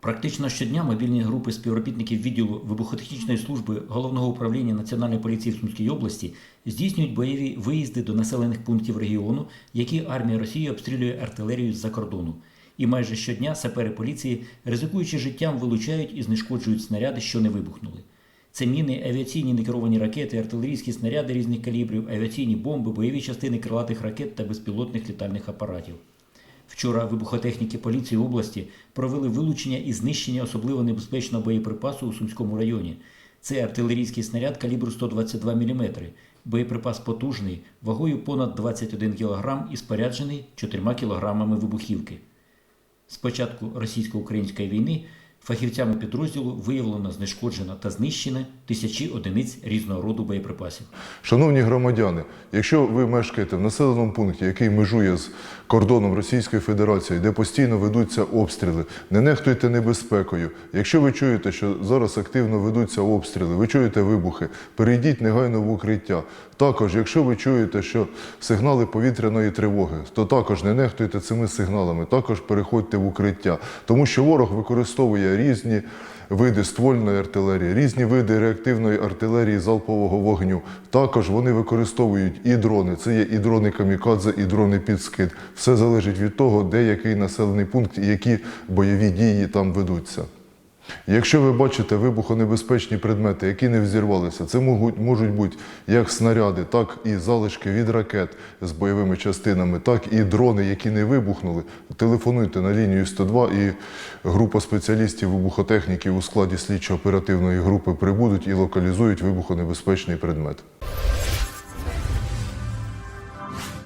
Практично щодня мобільні групи співробітників відділу вибухотехнічної служби головного управління Національної поліції в Сумській області здійснюють бойові виїзди до населених пунктів регіону, які армія Росії обстрілює артилерією з-за кордону. І майже щодня сапери поліції, ризикуючи життям, вилучають і знешкоджують снаряди, що не вибухнули. Це міни, авіаційні некеровані ракети, артилерійські снаряди різних калібрів, авіаційні бомби, бойові частини крилатих ракет та безпілотних літальних апаратів. Вчора вибухотехніки поліції області провели вилучення і знищення особливо небезпечного боєприпасу у Сумському районі. Це артилерійський снаряд калібру 122 мм. Боєприпас потужний, вагою понад 21 кг і споряджений 4 кг вибухівки. З початку російсько-української війни фахівцями підрозділу виявлено, знешкоджено та знищено тисячі одиниць різного роду боєприпасів. Шановні громадяни, якщо ви мешкаєте в населеному пункті, який межує з кордоном Російської Федерації, де постійно ведуться обстріли, не нехтуйте небезпекою. Якщо ви чуєте, що зараз активно ведуться обстріли, ви чуєте вибухи, перейдіть негайно в укриття. Також, якщо ви чуєте, що сигнали повітряної тривоги, то також не нехтуйте цими сигналами, також переходьте в укриття, тому що ворог використовує різні види ствольної артилерії, різні види реактивної артилерії залпового вогню. Також вони використовують і дрони. Це є і дрони камікадзе, і дрони підскид. Все залежить від того, де який населений пункт і які бойові дії там ведуться. Якщо ви бачите вибухонебезпечні предмети, які не взірвалися, це можуть, можуть бути як снаряди, так і залишки від ракет з бойовими частинами, так і дрони, які не вибухнули. Телефонуйте на лінію 102 і група спеціалістів вибухотехніків у складі слідчо-оперативної групи прибудуть і локалізують вибухонебезпечний предмет.